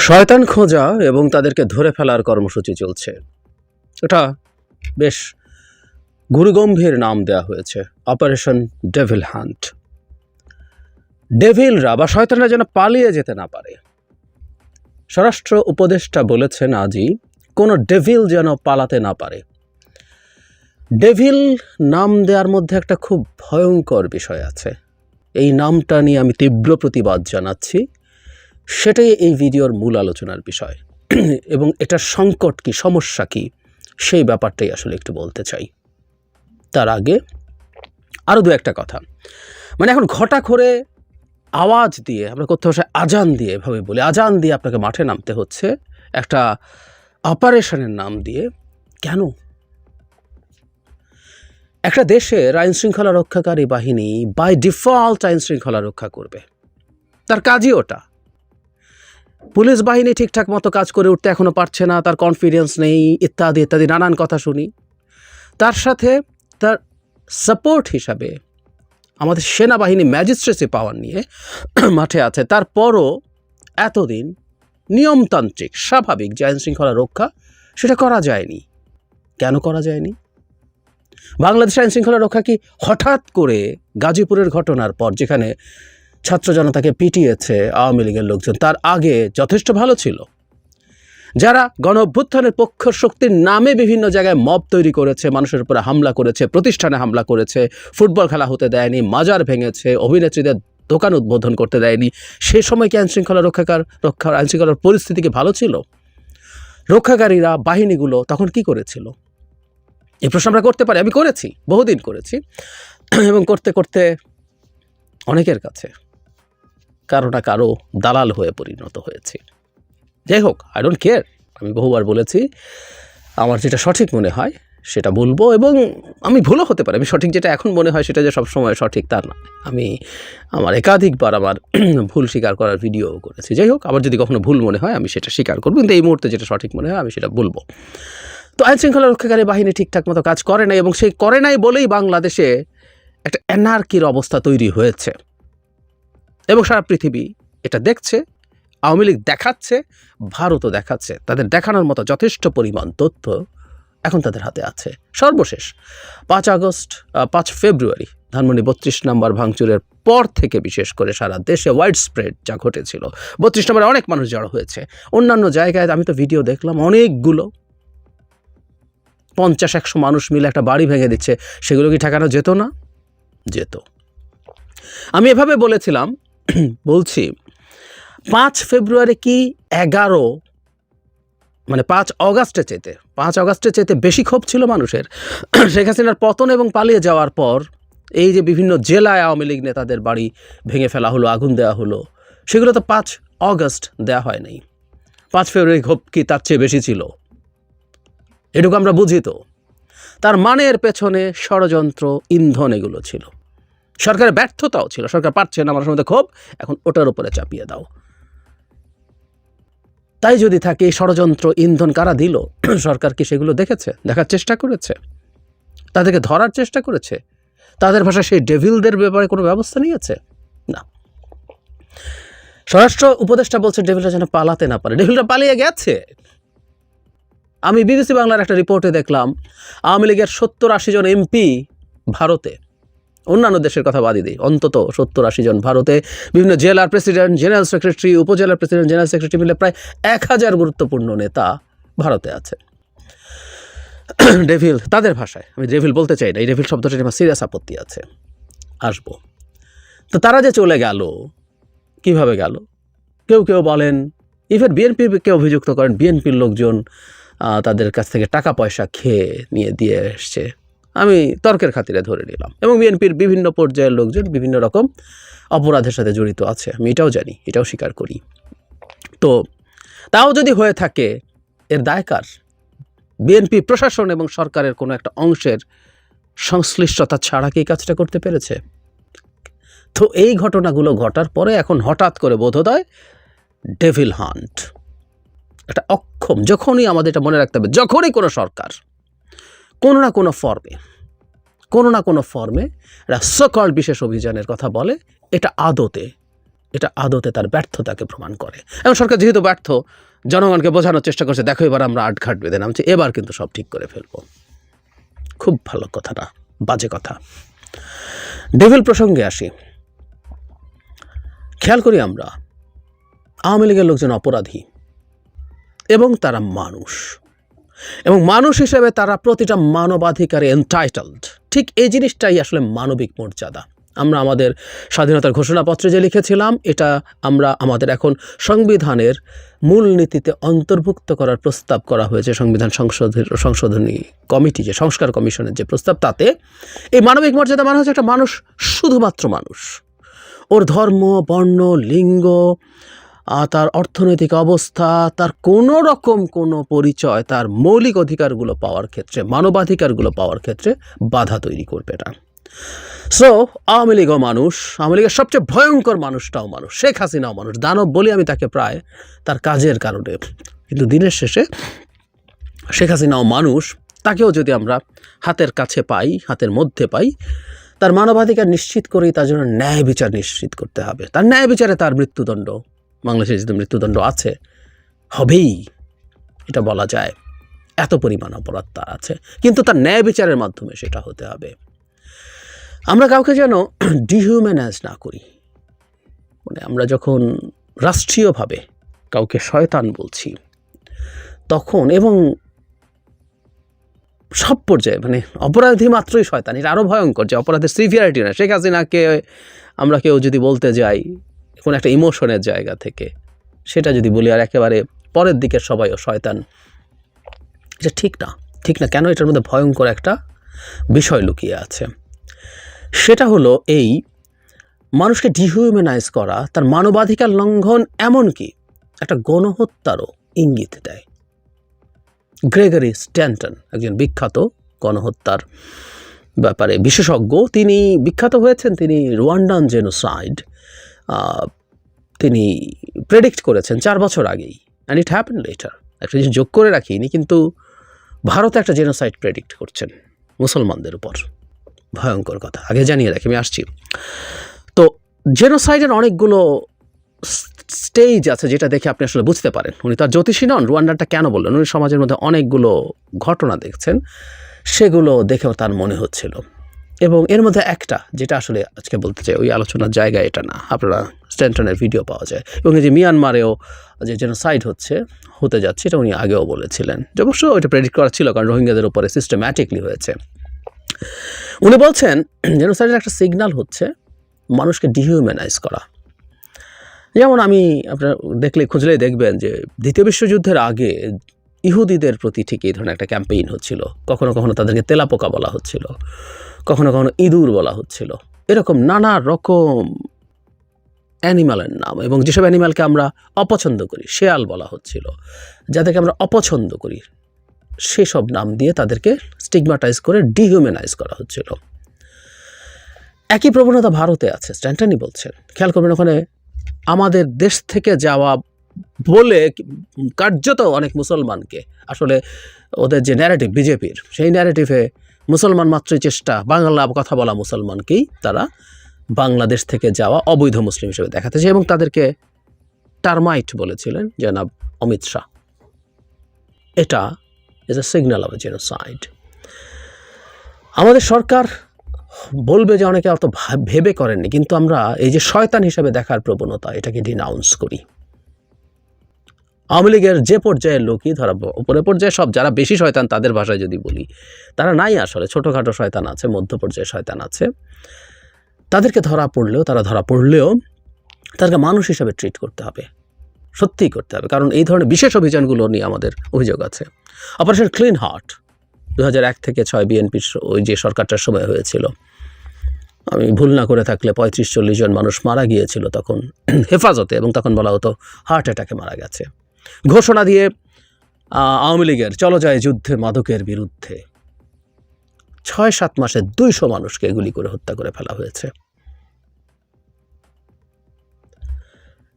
শয়তান খোঁজা এবং তাদেরকে ধরে ফেলার কর্মসূচি চলছে। এটা বেশ গুরুগম্ভীর নাম দেওয়া হয়েছে, অপারেশন ডেভিল হান্ট। ডেভিলরা বা শয়তানরা যেন পালিয়ে যেতে না পারে। স্বরাষ্ট্র উপদেষ্টা বলেছেন আজই, কোনো ডেভিল যেন পালাতে না পারে। ডেভিল নাম দেওয়ার মধ্যে একটা খুব ভয়ঙ্কর বিষয় আছে। এই নামটা নিয়ে আমি তীব্র প্রতিবাদ জানাচ্ছি। সেটাই এই ভিডিওর মূল আলোচনার বিষয়। এবং এটার সংকট কি, সমস্যা কি, সেই ব্যাপারটাই আসলে একটু বলতে চাই। তার আগে আরও দু একটা কথা। মানে এখন ঘটা করে আওয়াজ দিয়ে, আমরা করতে ভাষায় আজান দিয়ে এভাবে বলি, আজান দিয়ে আপনাকে মাঠে নামতে হচ্ছে, একটা অপারেশনের নাম দিয়ে। কেন? একটা দেশের আইন শৃঙ্খলা রক্ষাকারী বাহিনী বাই ডিফল্ট আইন শৃঙ্খলা রক্ষা করবে। তার কাজই ওটা। পুলিশ বাহিনী ঠিকঠাক মতো কাজ করে উঠতে এখনও পারছে না, তার কনফিডেন্স নেই, ইত্যাদি ইত্যাদি, নানান কথা শুনি। তার সাথে তার সাপোর্ট হিসাবে আমাদের সেনাবাহিনী ম্যাজিস্ট্রেসি পাওয়ার নিয়ে মাঠে আছে। তারপরও এতদিন নিয়মতান্ত্রিক, স্বাভাবিক যে আইন শৃঙ্খলা রক্ষা, সেটা করা যায়নি। কেন করা যায়নি? বাংলাদেশ আইন শৃঙ্খলা রক্ষা কি হঠাৎ করে গাজীপুরের ঘটনার পর, যেখানে ছাত্র জনতাকে পিটিয়েছে আওয়ামী লীগের লোকজন। তার আগে যথেষ্ট ভালো ছিল। যারা গণ অভ্যুত্থানের পক্ষ শক্তির নামে বিভিন্ন জায়গায় মব তৈরি করেছে, মানুষের উপরে হামলা করেছে, প্রতিষ্ঠানে হামলা করেছে, ফুটবল খেলা হতে দেয়নি, মাজার ভেঙেছে, অভিনেত্রীদের দোকান উদ্বোধন করতে দেয়নি, সে সময় কি আইনশৃঙ্খলা রক্ষাকার রক্ষার আইনশৃঙ্খলার পরিস্থিতি কি ভালো ছিল? রক্ষাকারীরা, বাহিনীগুলো তখন কি করেছিল? এই প্রশ্ন আমরা করতে পারি, আমি করেছি, বহুদিন করেছি, এবং করতে করতে অনেকের কাছে কারও না কারও দালাল হয়ে পরিণত হয়েছে। যাই হোক আই ডোন্ট কেয়ার আমি বহুবার বলেছি, আমার যেটা সঠিক মনে হয়, সেটা বলব এবং আমি ভুলও হতে পারে। আমি সঠিক যেটা এখন মনে হয়, সেটা যে সবসময় সঠিক তা না আমি আমার একাধিকবার আমার ভুল স্বীকার করার ভিডিও করেছি। যাই হোক, আবার যদি কখনো ভুল মনে হয়, আমি সেটা স্বীকার করব। কিন্তু এই মুহূর্তে যেটা সঠিক মনে হয়, আমি সেটা বলব। তো আইন শৃঙ্খলা রক্ষাকারী বাহিনী ঠিকঠাক মতো কাজ করে নাই এবং সেই করে নাই বলেই বাংলাদেশে একটা এনার্কির অবস্থা তৈরি হয়েছে। এবং সারা পৃথিবী এটা দেখছে, আওয়ামী লীগ দেখাচ্ছে, ভারতও দেখাচ্ছে। তাদের দেখানোর মতো যথেষ্ট পরিমাণ তথ্য এখন তাদের হাতে আছে। সর্বশেষ, পাঁচ আগস্ট পাঁচ ফেব্রুয়ারি, ধানমন্ডি বত্রিশ নম্বর ভাঙচুরের পর থেকে বিশেষ করে সারা দেশে ওয়াইড স্প্রেড যা ঘটেছিল। বত্রিশ নম্বরে অনেক মানুষ জড়ো হয়েছে। অন্যান্য জায়গায় আমি তো ভিডিও দেখলাম অনেকগুলো। পঞ্চাশ, একশো মানুষ মিলে একটা বাড়ি ভেঙে দিচ্ছে। সেগুলো কি ঠেকানো যেত না? যেত। আমি এভাবে বলেছিলাম বলছি, পাঁচ ফেব্রুয়ারি কি এগারো মানে পাঁচ অগাস্টে চেতে পাঁচ অগাস্টে চেতে বেশি ক্ষোভ ছিল মানুষের। শেখ হাসিনার পতন এবং পালিয়ে যাওয়ার পর এই যে বিভিন্ন জেলায় আওয়ামী লীগ নেতাদের বাড়ি ভেঙে ফেলা হলো, আগুন দেওয়া হলো, সেগুলো তো পাঁচ অগাস্ট দেওয়া হয় নাই। পাঁচ ফেব্রুয়ারি ক্ষোভ কি তার চেয়ে বেশি ছিল? এটুকু আমরা বুঝি তো। তার মানের পেছনে ষড়যন্ত্র, ইন্ধন এগুলো ছিল। সরকারের ব্যর্থতাও ছিল। সরকার পারছে না মানুষের মধ্যে ক্ষোভ। এখন ওটার উপরে চাপিয়ে দাও। তাই যদি থাকে, এই ষড়যন্ত্র ইন্ধন কারা দিল? সরকার কি সেগুলো দেখেছে? দেখার চেষ্টা করেছে? তাদেরকে ধরার চেষ্টা করেছে? তাদের ভাষায় সেই ডেভিলদের ব্যাপারে কোনো ব্যবস্থা নিয়েছে? না। স্বরাষ্ট্র উপদেষ্টা বলছে ডেভিলটা যেন পালাতে না পারে। ডেভিলটা পালিয়ে গেছে। আমি বিবিসি বাংলার একটা রিপোর্টে দেখলাম, আওয়ামী লীগের সত্তর আশি জন এমপি ভারতে। অন্যান্য দেশের কথা বাদই দিই। অন্তত সত্তর আশি জন। ভারতে বিভিন্ন জেলার প্রেসিডেন্ট, জেনারেল সেক্রেটারি, উপজেলার প্রেসিডেন্ট, জেনারেল সেক্রেটারি মিলে প্রায় এক হাজার গুরুত্বপূর্ণ নেতা ভারতে আছে। ডেভিল, তাদের ভাষায়। আমি ডেভিল বলতে চাই না, এই ডেভিল শব্দটা আমার সিরিয়াস আপত্তি আছে। আসব। তো তারা যে চলে গেল, কীভাবে গেল? কেউ কেউ বলেন ইভেন বিএনপিকে অভিযুক্ত করেন বিএনপির লোকজন তাদের কাছ থেকে টাকা পয়সা খেয়ে নিয়ে দিয়ে এসছে। আমি তর্কের খাতিরে ধরে নিলাম। এবং বিএনপির বিভিন্ন পর্যায়ের লোকজন বিভিন্ন রকম অপরাধের সাথে জড়িত আছে। আমি এটাও জানি, এটাও স্বীকার করি। তো তাও যদি হয়ে থাকে, এর দায়কার বিএনপি প্রশাসন এবং সরকারের কোনো একটা অংশের সংশ্লিষ্টতা ছাড়া কি কাজটা করতে পেরেছে? তো এই ঘটনাগুলো ঘটার পরে এখন হঠাৎ করে বোধোদয় ডেভিল হান্ট, একটা অক্ষম, যখনই আমাদের এটা মনে রাখতে হবে, যখনই কোনো সরকার কোনো না কোনো ফর্মে কোনো না কোনো ফর্মে একটা সকল বিশেষ অভিযানের কথা বলে, এটা আদতে এটা আদতে তার ব্যর্থতাকে প্রমাণ করে। এবং সরকার যেহেতু ব্যর্থ, জনগণকে বোঝানোর চেষ্টা করছে, দেখো এবার আমরা আটঘাট বেঁধে নামছি, এবার কিন্তু সব ঠিক করে ফেলব। খুব ভালো কথা না বাজে কথা। ডেভিল প্রসঙ্গে আসি। খেয়াল করি আমরা, আওয়ামী লীগের লোকজন অপরাধী এবং তারা মানুষ। এবং মানুষ হিসেবে তারা প্রতিটা মানবাধিকারে এনটাইটেলড ঠিক এই জিনিসটাই আসলে মানবিক মর্যাদা। আমরা আমাদের স্বাধীনতার ঘোষণাপত্রে যে লিখেছিলাম, এটা আমরা আমাদের এখন সংবিধানের মূলনীতিতে অন্তর্ভুক্ত করার প্রস্তাব করা হয়েছে, সংবিধান সংশোধন সংশোধনী কমিটি, যে সংস্কার কমিশনের যে প্রস্তাব, তাতে। এই মানবিক মর্যাদা মানে হচ্ছে একটা মানুষ শুধুমাত্র মানুষ। ওর ধর্ম, বর্ণ, লিঙ্গ তার অর্থনৈতিক অবস্থা, তার কোনো রকম কোনো পরিচয়, তার মৌলিক অধিকারগুলো পাওয়ার ক্ষেত্রে, মানবাধিকারগুলো পাওয়ার ক্ষেত্রে বাধা তৈরি করবে না। সো আওয়ামী লীগও মানুষ, আওয়ামী লীগের সবচেয়ে ভয়ঙ্কর মানুষটাও মানুষ, শেখ হাসিনাও মানুষ। দানব বলি আমি তাকে প্রায় তার কাজের কারণে। কিন্তু দিনের শেষে শেখ হাসিনাও মানুষ, তাকেও যদি আমরা হাতের কাছে পাই, হাতের মধ্যে পাই, তার মানবাধিকার নিশ্চিত করেই তার জন্য ন্যায় বিচার নিশ্চিত করতে হবে। তার ন্যায় বিচারে তার মৃত্যুদণ্ড। বাংলাদেশে যদি মৃত্যুদণ্ড আছে, হবেই, এটা বলা যায়। এত পরিমাণ অপরাধ তার আছে। কিন্তু তার ন্যায় বিচারের মাধ্যমে সেটা হতে হবে। আমরা কাউকে যেন ডিহিউম্যানাইজ না করি। মানে আমরা যখন রাষ্ট্রীয়ভাবে কাউকে শয়তান বলছি, তখন এবং সব পর্যায়ে মানে অপরাধী মাত্রই শয়তান। এটা আরও ভয়ঙ্কর যে অপরাধের সিভিয়ারিটি না। শেখ হাসিনাকে আমরা কেউ যদি বলতে যাই কোনো একটা ইমোশনের জায়গা থেকে। সেটা যদি বলি, আর একেবারে পরের দিকের সবাইও শয়তান। এটা ঠিক না। ঠিক না কেন? এটার মধ্যে ভয়ঙ্কর একটা বিষয় লুকিয়ে আছে। সেটা হলো এই, মানুষকে ডিহিউম্যানাইজ করা, তার মানবাধিকার লঙ্ঘন এমনকি একটা গণহত্যারও ইঙ্গিত দেয়। গ্রেগরি স্ট্যান্টন, একজন বিখ্যাত গণহত্যার ব্যাপারে বিশেষজ্ঞ, তিনি বিখ্যাত হয়েছেন, তিনি রুয়ান্ডান জেনোসাইড তিনি প্রেডিক্ট করেছেন চার বছর আগেই অ্যান্ড ইট হ্যাপেন লেটার একটা জিনিস যোগ করে রাখিনি কিন্তু ভারতে একটা জেনোসাইড প্রেডিক্ট করছেন, মুসলমানদের উপর। ভয়ঙ্কর কথা। আগে জানিয়ে রাখি, আমি আসছি। তো জেনোসাইডের অনেকগুলো স্টেজ আছে যেটা দেখে আপনি আসলে বুঝতে পারেন। উনি তার জ্যোতিষী নন রুয়ান্ডারটা কেন বললেন? উনি সমাজের মধ্যে অনেকগুলো ঘটনা দেখছেন, সেগুলো দেখেও তার মনে হচ্ছিল। এবং এর মধ্যে একটা যেটা আসলে আজকে বলতে চাই, ওই আলোচনার জায়গা এটা না, আপনারা স্ট্যান্টনের ভিডিও পাওয়া যায়। এবং এই যে মিয়ানমারেও যে জেনোসাইড হচ্ছে, হতে যাচ্ছে, এটা উনি আগেও বলেছিলেন। যে অবশ্য ওইটা প্রেডিক্ট করা ছিল, কারণ রোহিঙ্গাদের উপরে সিস্টেম্যাটিকলি হয়েছে। উনি বলছেন জেনোসাইডের একটা সিগন্যাল হচ্ছে মানুষকে ডিহিউম্যানাইজ করা। যেমন আমি আপনার দেখলে, খুঁজলেই দেখবেন যে দ্বিতীয় বিশ্বযুদ্ধের আগে ইহুদিদের প্রতি ঠিক এই ধরনের একটা ক্যাম্পেইন হচ্ছিল। কখনো কখনো তাদেরকে তেলাপোকা বলা হচ্ছিল। কখনো কখনো ইঁদুর বলা হচ্ছিল। এরকম নানা রকম অ্যানিমালের নাম এবং যেসব অ্যানিমালকে আমরা অপছন্দ করি, শেয়াল বলা হচ্ছিল, যাদেরকে আমরা অপছন্দ করি, সেসব নাম দিয়ে তাদেরকে স্টিগমাটাইজ করে ডিহিউম্যানাইজ করা হচ্ছিল। একই প্রবণতা ভারতে আছে, স্ট্যান্টানি বলছেন। খেয়াল করবেন ওখানে আমাদের দেশ থেকে যাওয়া বলে কার্যত অনেক মুসলমানকে। আসলে ওদের যে ন্যারেটিভ বিজেপির, সেই ন্যারেটিভে মুসলমান মাত্রই চেষ্টা, বাংলা কথা বলা মুসলমানকেই তারা বাংলাদেশ থেকে যাওয়া অবৈধ মুসলিম হিসেবে দেখাতে চায় এবং তাদেরকে টার্মাইট বলেছিলেন জনাব অমিত শাহ। এটা is a signal of genocide আমাদের সরকার বলবে যে অনেকে অত ভেবে করেননি, কিন্তু আমরা এই যে শয়তান হিসেবে দেখার প্রবণতা, এটাকে ডিনাউন্স করি। আওয়ামী লীগের যে পর্যায়ের লোকই ধরা উপরে পর্যায়ে সব, যারা বেশি শয়তান তাদের ভাষায় যদি বলি, তারা নাই আসলে, ছোটোখাটো শয়তান আছে মধ্য পর্যায়ে শয়তান আছে। তাদেরকে ধরা পড়লেও, তারা ধরা পড়লেও তাদেরকে মানুষ হিসাবে ট্রিট করতে হবে। সত্যিই করতে হবে, কারণ এই ধরনের বিশেষ অভিযানগুলো নিয়ে আমাদের অভিযোগ আছে। অপারেশন ক্লিন হার্ট দু থেকে ছয় বিএনপির ওই যে সরকারটার সময় হয়েছিল। আমি ভুল না করে থাকলে পঁয়ত্রিশ চল্লিশ জন মানুষ মারা গিয়েছিল তখন, হেফাজতে, এবং তখন বলা হতো হার্ট অ্যাটাকে মারা গেছে। ঘোষণা দিয়ে আওয়ামী লীগের চলো যায় যুদ্ধে মাদকের বিরুদ্ধে। ছয় সাত মাসে দুইশো মানুষকে গুলি করে হত্যা করে ফেলা হয়েছে।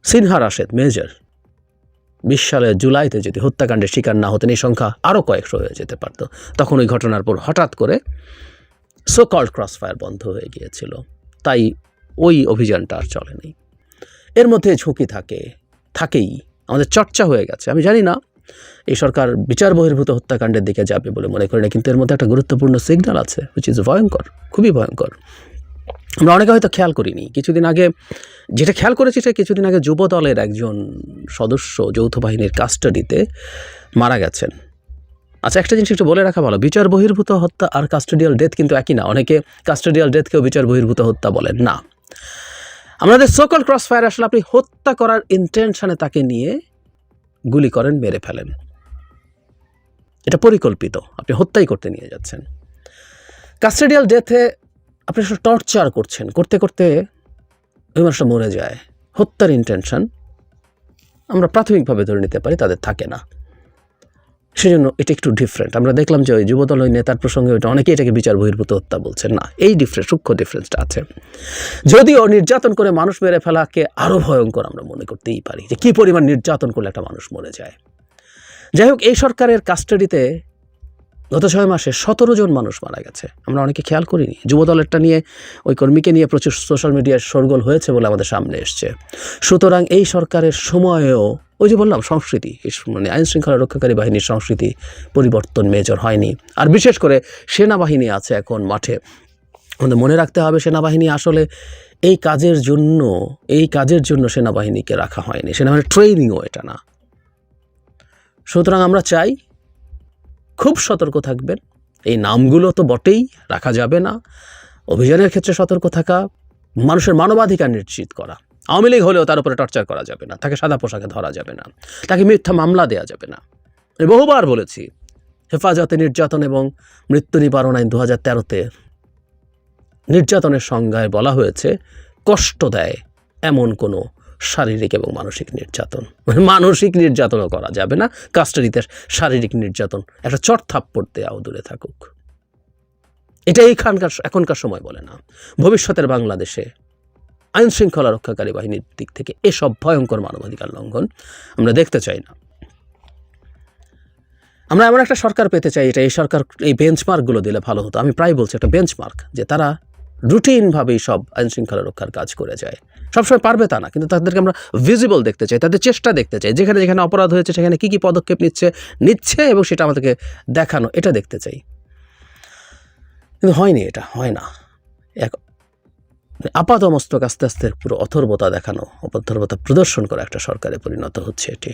সিনহা রাশেদ মেজর বিশ সালের জুলাইতে যদি হত্যাকাণ্ডের শিকার না হতেন, এই সংখ্যা আরও কয়েকশো হয়ে যেতে পারত। তখন ওই ঘটনার পর হঠাৎ করে সো কল্ড ক্রস ফায়ার বন্ধ হয়ে গিয়েছিল। তাই ওই অভিযানটা আর চলেনি। এর মধ্যে ঝুঁকি থাকে, থাকেই। আমাদের চর্চা হয়ে গেছে। আমি জানি না এই সরকার বিচার বহির্ভূত হত্যাকাণ্ডের দিকে যাবে বলে মনে করি না, কিন্তু এর মধ্যে একটা গুরুত্বপূর্ণ সিগন্যাল আছে উইচ ইজ ভয়ঙ্কর, খুবই ভয়ঙ্কর। আমরা অনেকে হয়তো খেয়াল করিনি, কিছুদিন আগে যেটা খেয়াল করেছি সেটা কিছুদিন আগে যুব দলের একজন সদস্য যৌথ বাহিনীর কাস্টাডিতে মারা গেছেন। আচ্ছা একটা জিনিস একটু বলে রাখা ভালো, বিচার বহির্ভূত হত্যা আর কাস্টোডিয়াল ডেথ কিন্তু একই না, অনেকে কাস্টোডিয়াল ডেথকেও বিচার বহির্ভূত হত্যা বলেন, না। আমাদের সকল ক্রস ফায়ার আসলে আপনি হত্যা করার ইন্টেনশনে তাকে নিয়ে গুলি করেন, মেরে ফেলেন। এটা পরিকল্পিত। আপনি হত্যাই করতে নিয়ে যাচ্ছেন। কাস্টেডিয়াল ডেথে আপনি আসলে টর্চার করছেন। করতে করতে ওই মানুষটা মরে যায়। হত্যার ইন্টেনশন আমরা প্রাথমিকভাবে ধরে নিতে পারি তাদের থাকে না। সেজন্য এটা একটু ডিফারেন্ট আমরা দেখলাম যে ওই যুবদল, ওই নেতার প্রসঙ্গে ওইটা অনেকেই এটাকে বিচার বহির্ভূত হত্যা বলছেন না, এই ডিফারেন্স সূক্ষ্ম ডিফারেন্সটা আছে। যদিও নির্যাতন করে মানুষ মেরে ফেলাকে আরও ভয়ঙ্কর আমরা মনে করতেই পারি যে কী পরিমাণ নির্যাতন করলে একটা মানুষ মরে যায়। যাই হোক, এই সরকারের কাস্টাডিতে গত ছয় মাসে সতেরো জন মানুষ মারা গেছে। আমরা অনেকে খেয়াল করিনি। যুবদলেরটা নিয়ে ওই কর্মীকে নিয়ে প্রচুর সোশ্যাল মিডিয়ায় সরগোল হয়েছে বলে আমাদের সামনে এসছে। সুতরাং এই সরকারের সময়েও ওই যে বললাম, সংস্কৃতি। মানে আইন শৃঙ্খলা রক্ষাকারী বাহিনীর সংস্কৃতি পরিবর্তন মেজর হয়নি। আর বিশেষ করে সেনাবাহিনী আছে এখন মাঠে। আমাদের মনে রাখতে হবে, সেনাবাহিনী আসলে এই কাজের জন্য, এই কাজের জন্য সেনাবাহিনীকে রাখা হয়নি। সেনাবাহিনীর ট্রেনিংও এটা না। সুতরাং আমরা চাই, খুব সতর্ক থাকবেন। এই নামগুলো তো বটেই, রাখা যাবে না। অভিযানের ক্ষেত্রে সতর্ক থাকা, মানুষের মানবাধিকার নিশ্চিত করা। আওয়ামী লীগ হলেও তার উপরে টর্চার করা যাবে না, তাকে সাদা পোশাকে ধরা যাবে না, তাকে মিথ্যা মামলা দেওয়া যাবে না। আমি বহুবার বলেছি, হেফাজতে নির্যাতন এবং মৃত্যু নিবারণ আইন দু হাজার তেরোতে নির্যাতনের সংজ্ঞায় বলা হয়েছে, কষ্ট দেয় এমন কোনো শারীরিক এবং মানসিক নির্যাতন। মানে মানসিক নির্যাতনও করা যাবে না, কাস্টাডিতে শারীরিক নির্যাতন, একটা চট থাপ্পড় দেওয়াও দূরে থাকুক। এটা এইখানকার, এখনকার সময় বলে না। ভবিষ্যতের বাংলাদেশে আইন শৃঙ্খলা রক্ষাকারী বাহিনীর দিক থেকে এসব ভয়ঙ্কর মানবাধিকার লঙ্ঘন আমরা দেখতে চাই না। আমরা এমন একটা সরকার পেতে চাই, এটা এই সরকার, এই বেঞ্চমার্কগুলো দিলে ভালো হতো। আমি প্রায় বলছি একটা বেঞ্চমার্ক যে তারা রুটিনভাবেই সব আইন শৃঙ্খলা রক্ষার কাজ করে যায়। সবসময় পারবে তা না, কিন্তু তাদেরকে আমরা ভিজিবল দেখতে চাই, তাদের চেষ্টা দেখতে চাই, যেখানে যেখানে অপরাধ হয়েছে, সেখানে কী কী পদক্ষেপ নিচ্ছে নিচ্ছে এবং সেটা আমাদেরকে দেখানো, এটা দেখতে চাই। কিন্তু হয়নি এটা, হয় না। এক আপাত মস্তক আস্তে আস্তে পুরো অথর্বতা দেখানো, অপথর্বতা প্রদর্শন করা একটা সরকারে পরিণত হচ্ছে এটি।